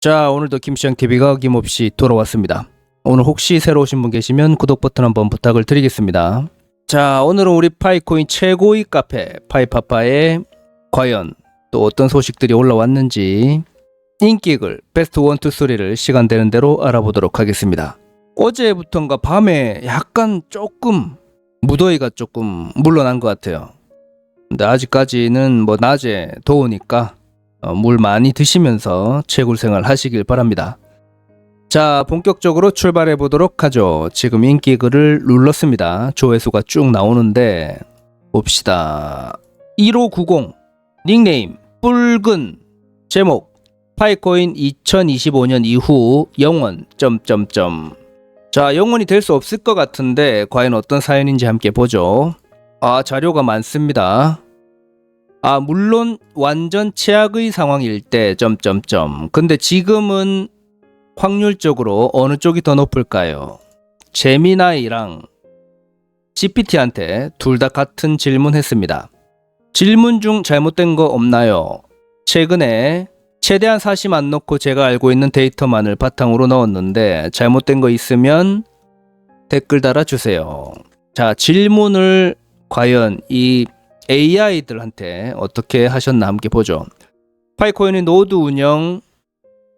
자, 오늘도 김시영 TV가 어김없이 돌아왔습니다. 오늘 혹시 새로 오신 분 계시면 구독 버튼 한번 부탁을 드리겠습니다. 자, 오늘은 우리 파이코인 최고의 카페 파이파파에 과연 또 어떤 소식들이 올라왔는지 인기글 베스트 1, 2, 3를 시간 되는 대로 알아보도록 하겠습니다. 어제부턴가 밤에 약간 조금 무더위가 조금 물러난 것 같아요. 근데 아직까지는 뭐 낮에 더우니까 어, 물 많이 드시면서 채굴 생활 하시길 바랍니다. 자, 본격적으로 출발해 보도록 하죠. 지금 인기 글을 눌렀습니다. 조회수가 쭉 나오는데 봅시다. 1590 닉네임 붉은 제목 파이코인 2025년 이후 영원 점점점 자, 영원이 될 수 없을 것 같은데 과연 어떤 사연인지 함께 보죠. 아, 자료가 많습니다. 아, 물론 완전 최악의 상황일 때 점점점. 근데 지금은 확률적으로 어느 쪽이 더 높을까요? 제미나이랑 GPT한테 둘 다 같은 질문 했습니다. 질문 중 잘못된 거 없나요? 최근에 최대한 사심 안 넣고 제가 알고 있는 데이터만을 바탕으로 넣었는데 잘못된 거 있으면 댓글 달아주세요. 자, 질문을 과연 이 AI들한테 어떻게 하셨나 함께 보죠. 파이코인의 노드 운영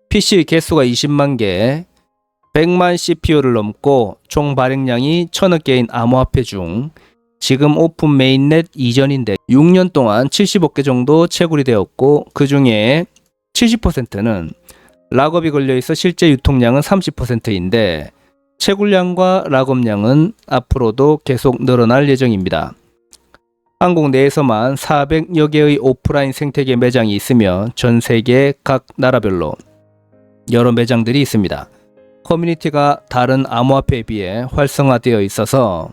PC 개수가 20만 개, 100만 CPU를 넘고 총 발행량이 천억 개인 암호화폐 중 지금 오픈 메인넷 이전인데 6년 동안 75개 정도 채굴이 되었고 그 중에 70%는 락업이 걸려 있어 실제 유통량은 30%인데 채굴량과 락업량은 앞으로도 계속 늘어날 예정입니다. 한국 내에서만 400여 개의 오프라인 생태계 매장이 있으며 전 세계 각 나라별로 여러 매장들이 있습니다. 커뮤니티가 다른 암호화폐에 비해 활성화되어 있어서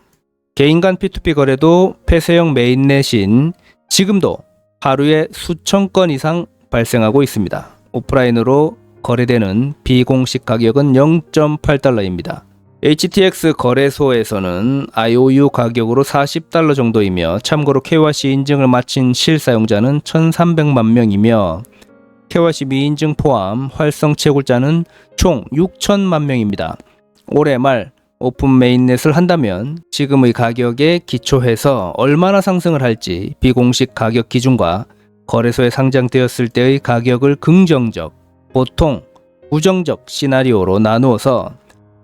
개인 간 P2P 거래도 폐쇄형 메인넷인 지금도 하루에 수천 건 이상 발생하고 있습니다. 오프라인으로 거래되는 비공식 가격은 0.8달러입니다. HTX 거래소에서는 IOU 가격으로 40달러 정도이며 참고로 KYC 인증을 마친 실사용자는 1,300만 명이며 KYC 미인증 포함 활성 채굴자는 총 6천만 명입니다. 올해 말 오픈 메인넷을 한다면 지금의 가격에 기초해서 얼마나 상승을 할지 비공식 가격 기준과 거래소에 상장되었을 때의 가격을 긍정적, 보통 부정적 시나리오로 나누어서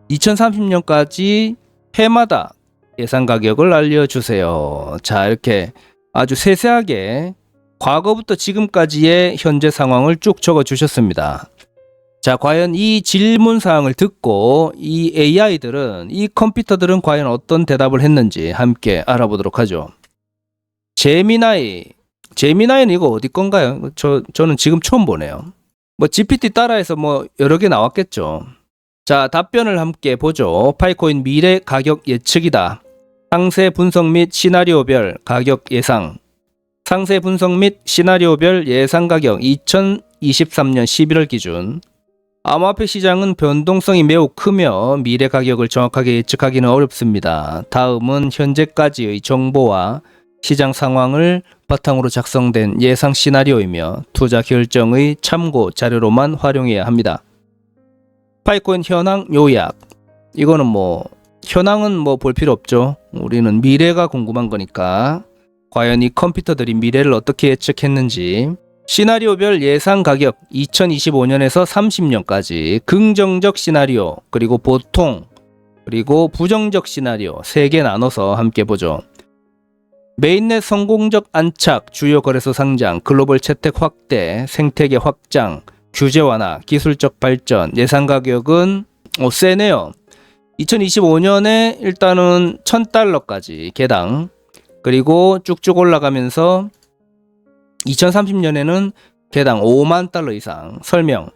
2030년까지 해마다 예상 가격을 알려주세요. 자, 이렇게 아주 세세하게 과거부터 지금까지의 현재 상황을 쭉 적어 주셨습니다. 자, 과연 이 질문 사항을 듣고 이 AI들은, 이 컴퓨터들은 과연 어떤 대답을 했는지 함께 알아보도록 하죠. 제미나이, 제미나이는 이거 어디 건가요? 저, 저는 지금 처음 보네요. 뭐 GPT 따라해서 뭐 여러 개 나왔겠죠. 자, 답변을 함께 보죠. 파이코인 미래 가격 예측이다. 상세 분석 및 시나리오별 가격 예상. 상세 분석 및 시나리오별 예상 가격 2023년 11월 기준. 암호화폐 시장은 변동성이 매우 크며 미래 가격을 정확하게 예측하기는 어렵습니다. 다음은 현재까지의 정보와 시장 상황을 바탕으로 작성된 예상 시나리오이며 투자 결정의 참고 자료로만 활용해야 합니다. 파이코인 현황 요약. 이거는 뭐 현황은 뭐 볼 필요 없죠. 우리는 미래가 궁금한 거니까. 과연 이 컴퓨터들이 미래를 어떻게 예측했는지 시나리오별 예상 가격 2025년에서 30년까지 긍정적 시나리오 그리고 보통 그리고 부정적 시나리오 3개 나눠서 함께 보죠. 메인넷 성공적 안착, 주요 거래소 상장, 글로벌 채택 확대, 생태계 확장, 규제 완화, 기술적 발전, 예상 가격은 어, 세네요. 2025년에 일단은 1000달러까지 개당 그리고 쭉쭉 올라가면서 2030년에는 개당 5만 달러 이상 설명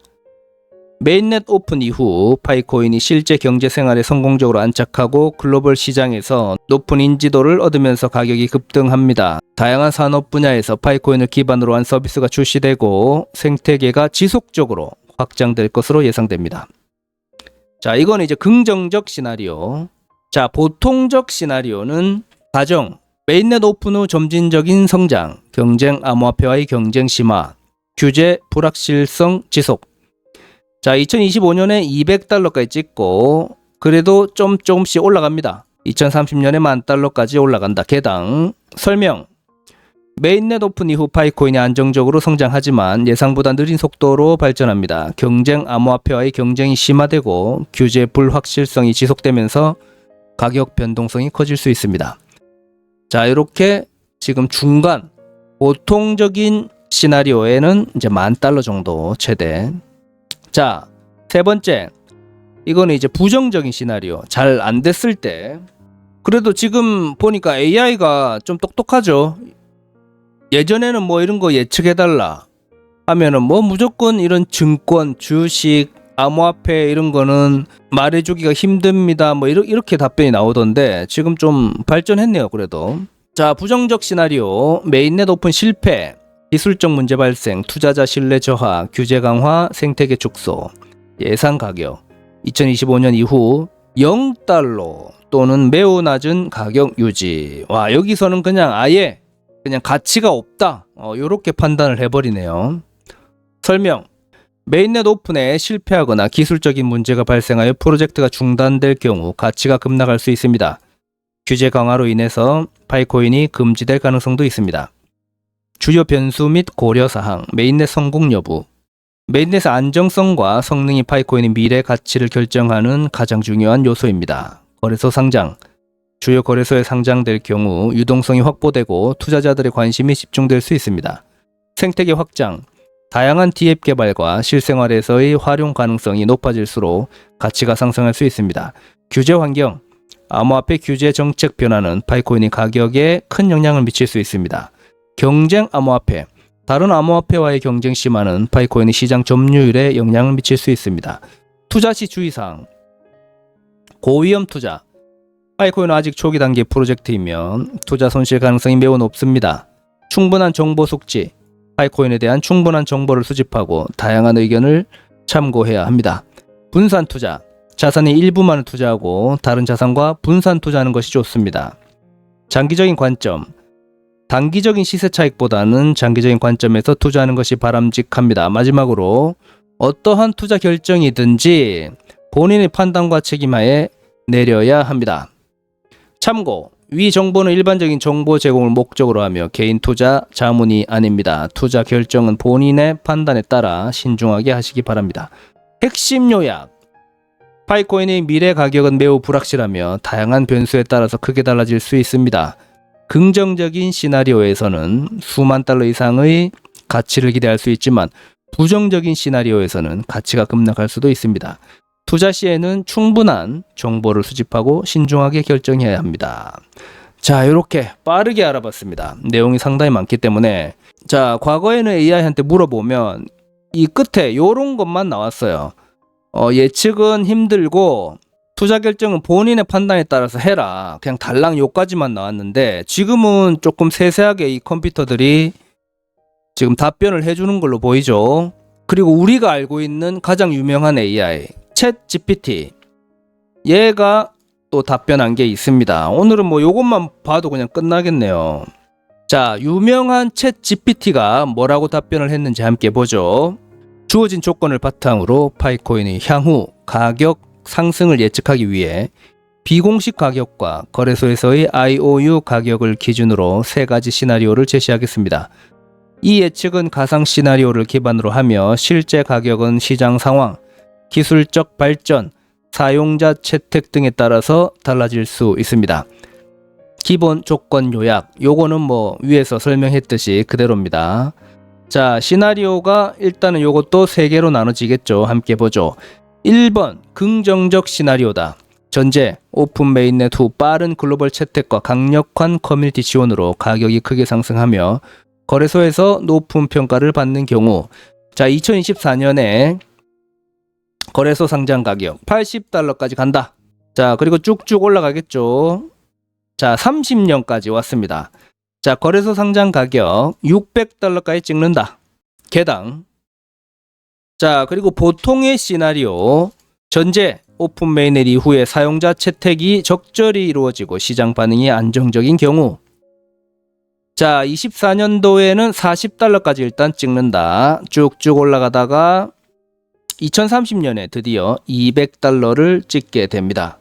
메인넷 오픈 이후 파이코인이 실제 경제 생활에 성공적으로 안착하고 글로벌 시장에서 높은 인지도를 얻으면서 가격이 급등합니다. 다양한 산업 분야에서 파이코인을 기반으로 한 서비스가 출시되고 생태계가 지속적으로 확장될 것으로 예상됩니다. 자, 이건 이제 긍정적 시나리오. 자, 보통적 시나리오는 가정, 메인넷 오픈 후 점진적인 성장, 경쟁 암호화폐와의 경쟁 심화, 규제 불확실성 지속. 자, 2025년에 200달러까지 찍고 그래도 좀 조금씩 올라갑니다. 2030년에 만 달러까지 올라간다. 개당 설명. 메인넷 오픈 이후 파이코인이 안정적으로 성장하지만 예상보다 느린 속도로 발전합니다. 경쟁 암호화폐와의 경쟁이 심화되고 규제 불확실성이 지속되면서 가격 변동성이 커질 수 있습니다. 자, 이렇게 지금 중간 보통적인 시나리오에는 이제 만 달러 정도 최대. 자, 세 번째. 이거는 이제 부정적인 시나리오. 잘 안 됐을 때. 그래도 지금 보니까 AI가 좀 똑똑하죠. 예전에는 뭐 이런 거 예측해달라 하면은 뭐 무조건 이런 증권, 주식, 암호화폐 이런 거는 말해주기가 힘듭니다. 뭐 이렇게, 답변이 나오던데 지금 좀 발전했네요. 그래도. 자, 부정적 시나리오. 메인넷 오픈 실패. 기술적 문제 발생, 투자자 신뢰 저하, 규제 강화, 생태계 축소, 예상 가격 2025년 이후 0달러 또는 매우 낮은 가격 유지. 와, 여기서는 그냥 아예 그냥 가치가 없다. 어, 요렇게 판단을 해버리네요. 설명. 메인넷 오픈에 실패하거나 기술적인 문제가 발생하여 프로젝트가 중단될 경우 가치가 급락할 수 있습니다. 규제 강화로 인해서 파이코인이 금지될 가능성도 있습니다. 주요 변수 및 고려 사항, 메인넷 성공 여부. 메인넷의 안정성과 성능이 파이코인의 미래 가치를 결정하는 가장 중요한 요소입니다. 거래소 상장. 주요 거래소에 상장될 경우 유동성이 확보되고 투자자들의 관심이 집중될 수 있습니다. 생태계 확장. 다양한 디앱 개발과 실생활에서의 활용 가능성이 높아질수록 가치가 상승할 수 있습니다. 규제 환경. 암호화폐 규제 정책 변화는 파이코인의 가격에 큰 영향을 미칠 수 있습니다. 경쟁 암호화폐. 다른 암호화폐와의 경쟁 심화는 파이코인의 시장 점유율에 영향을 미칠 수 있습니다. 투자 시 주의사항. 고위험 투자. 파이코인은 아직 초기 단계 프로젝트이면 투자 손실 가능성이 매우 높습니다. 충분한 정보 숙지. 파이코인에 대한 충분한 정보를 수집하고 다양한 의견을 참고해야 합니다. 분산 투자. 자산의 일부만을 투자하고 다른 자산과 분산 투자하는 것이 좋습니다. 장기적인 관점. 단기적인 시세 차익보다는 장기적인 관점에서 투자하는 것이 바람직합니다. 마지막으로 어떠한 투자 결정이든지 본인의 판단과 책임하에 내려야 합니다. 참고 위 정보는 일반적인 정보 제공을 목적으로 하며 개인 투자 자문이 아닙니다. 투자 결정은 본인의 판단에 따라 신중하게 하시기 바랍니다. 핵심 요약 파이코인의 미래 가격은 매우 불확실하며 다양한 변수에 따라서 크게 달라질 수 있습니다. 긍정적인 시나리오에서는 수만 달러 이상의 가치를 기대할 수 있지만 부정적인 시나리오에서는 가치가 급락할 수도 있습니다. 투자 시에는 충분한 정보를 수집하고 신중하게 결정해야 합니다. 자, 이렇게 빠르게 알아봤습니다. 내용이 상당히 많기 때문에 자, 과거에는 AI한테 물어보면 이 끝에 요런 것만 나왔어요. 어, 예측은 힘들고 투자 결정은 본인의 판단에 따라서 해라. 그냥 달랑 요까지만 나왔는데 지금은 조금 세세하게 이 컴퓨터들이 지금 답변을 해주는 걸로 보이죠. 그리고 우리가 알고 있는 가장 유명한 AI 챗 GPT 얘가 또 답변한 게 있습니다. 오늘은 뭐 요것만 봐도 그냥 끝나겠네요. 자, 유명한 챗 GPT가 뭐라고 답변을 했는지 함께 보죠. 주어진 조건을 바탕으로 파이코인의 향후 가격 상승을 예측하기 위해 비공식 가격과 거래소에서의 IOU 가격을 기준으로 세 가지 시나리오를 제시하겠습니다. 이 예측은 가상 시나리오를 기반으로 하며 실제 가격은 시장 상황, 기술적 발전, 사용자 채택 등에 따라서 달라질 수 있습니다. 기본 조건 요약, 요거는 뭐 위에서 설명했듯이 그대로입니다. 자, 시나리오가 일단은 요것도 세 개로 나눠지겠죠. 함께 보죠. 1번 긍정적 시나리오다. 전제 오픈 메인넷 후 빠른 글로벌 채택과 강력한 커뮤니티 지원으로 가격이 크게 상승하며 거래소에서 높은 평가를 받는 경우 자 2024년에 거래소 상장 가격 80달러까지 간다. 자 그리고 쭉쭉 올라가겠죠. 자 30년까지 왔습니다. 자 거래소 상장 가격 600달러까지 찍는다. 개당 자, 그리고 보통의 시나리오 전제 오픈 메인넷 이후에 사용자 채택이 적절히 이루어지고 시장 반응이 안정적인 경우 자, 24년도에는 40달러까지 일단 찍는다. 쭉쭉 올라가다가 2030년에 드디어 200달러를 찍게 됩니다.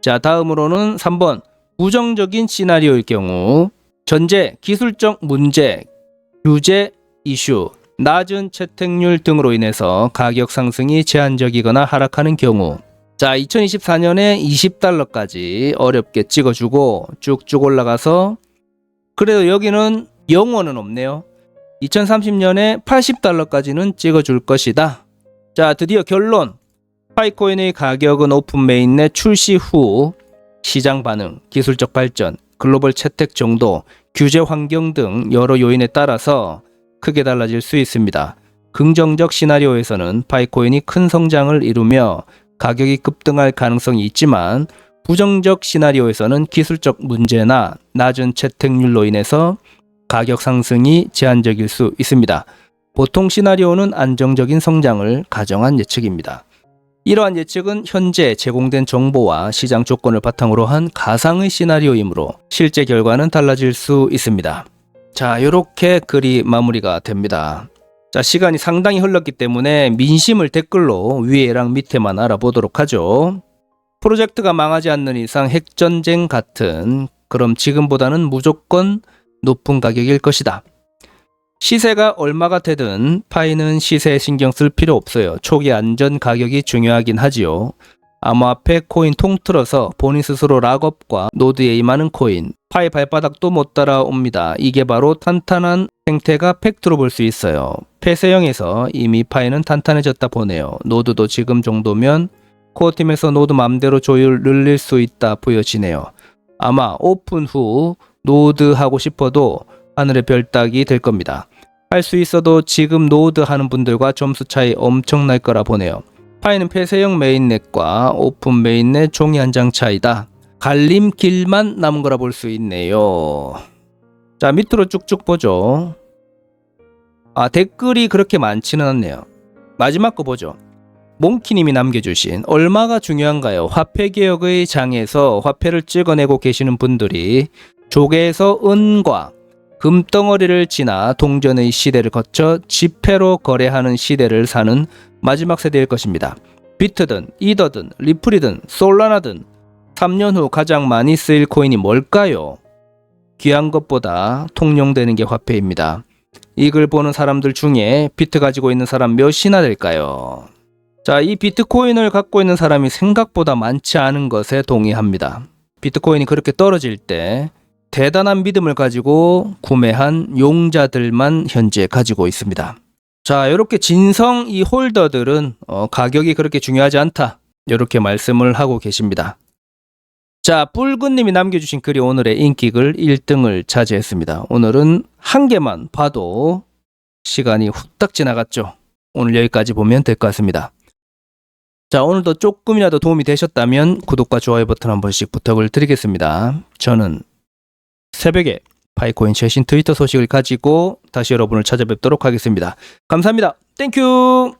자, 다음으로는 3번. 부정적인 시나리오일 경우 전제, 기술적 문제, 규제 이슈, 낮은 채택률 등으로 인해서 가격 상승이 제한적이거나 하락하는 경우 자, 2024년에 20달러까지 어렵게 찍어주고 쭉쭉 올라가서 그래도 여기는 영원은 없네요. 2030년에 80달러까지는 찍어줄 것이다. 자, 드디어 결론. 파이코인의 가격은 오픈 메인넷 출시 후 시장 반응, 기술적 발전, 글로벌 채택 정도, 규제 환경 등 여러 요인에 따라서 크게 달라질 수 있습니다. 긍정적 시나리오에서는 파이코인이 큰 성장을 이루며 가격이 급등할 가능성이 있지만 부정적 시나리오에서는 기술적 문제나 낮은 채택률로 인해서 가격 상승이 제한적일 수 있습니다. 보통 시나리오는 안정적인 성장을 가정한 예측입니다. 이러한 예측은 현재 제공된 정보와 시장 조건을 바탕으로 한 가상의 시나리오이므로 실제 결과는 달라질 수 있습니다. 자, 이렇게 글이 마무리가 됩니다. 자, 시간이 상당히 흘렀기 때문에 민심을 댓글로 위에랑 밑에만 알아보도록 하죠. 프로젝트가 망하지 않는 이상 핵전쟁 같은 그럼 지금보다는 무조건 높은 가격일 것이다. 시세가 얼마가 되든 파이는 시세에 신경 쓸 필요 없어요. 초기 안전 가격이 중요하긴 하지요. 암호화폐 코인 통틀어서 본인 스스로 락업과 노드에 임하는 코인, 파이 발바닥도 못 따라옵니다. 이게 바로 탄탄한 생태가 팩트로 볼 수 있어요. 폐쇄형에서 이미 파이는 탄탄해졌다 보네요. 노드도 지금 정도면 코어팀에서 노드 맘대로 조율 늘릴 수 있다 보여지네요. 아마 오픈 후 노드 하고 싶어도 하늘의 별 따기 될 겁니다. 할 수 있어도 지금 노드 하는 분들과 점수 차이 엄청날 거라 보네요. 파이는 폐쇄형 메인넷과 오픈 메인넷 종이 한 장 차이다. 갈림길만 남은 거라 볼 수 있네요. 자, 밑으로 쭉쭉 보죠. 아, 댓글이 그렇게 많지는 않네요. 마지막 거 보죠. 몽키님이 남겨주신 얼마가 중요한가요? 화폐 개혁의 장에서 화폐를 찍어내고 계시는 분들이 조개에서 은과 금덩어리를 지나 동전의 시대를 거쳐 지폐로 거래하는 시대를 사는 마지막 세대일 것입니다. 비트든 이더든 리플이든 솔라나든 3년 후 가장 많이 쓰일 코인이 뭘까요? 귀한 것보다 통용되는 게 화폐입니다. 이 글 보는 사람들 중에 비트 가지고 있는 사람 몇이나 될까요? 자, 이 비트코인을 갖고 있는 사람이 생각보다 많지 않은 것에 동의합니다. 비트코인이 그렇게 떨어질 때 대단한 믿음을 가지고 구매한 용자들만 현재 가지고 있습니다. 자, 이렇게 진성 이 홀더들은 어, 가격이 그렇게 중요하지 않다. 이렇게 말씀을 하고 계십니다. 자, 붉은님이 남겨주신 글이 오늘의 인기글 1등을 차지했습니다. 오늘은 한 개만 봐도 시간이 후딱 지나갔죠. 오늘 여기까지 보면 될 것 같습니다. 자, 오늘도 조금이라도 도움이 되셨다면 구독과 좋아요 버튼 한 번씩 부탁을 드리겠습니다. 저는 새벽에 파이코인 최신 트위터 소식을 가지고 다시 여러분을 찾아뵙도록 하겠습니다. 감사합니다. 땡큐!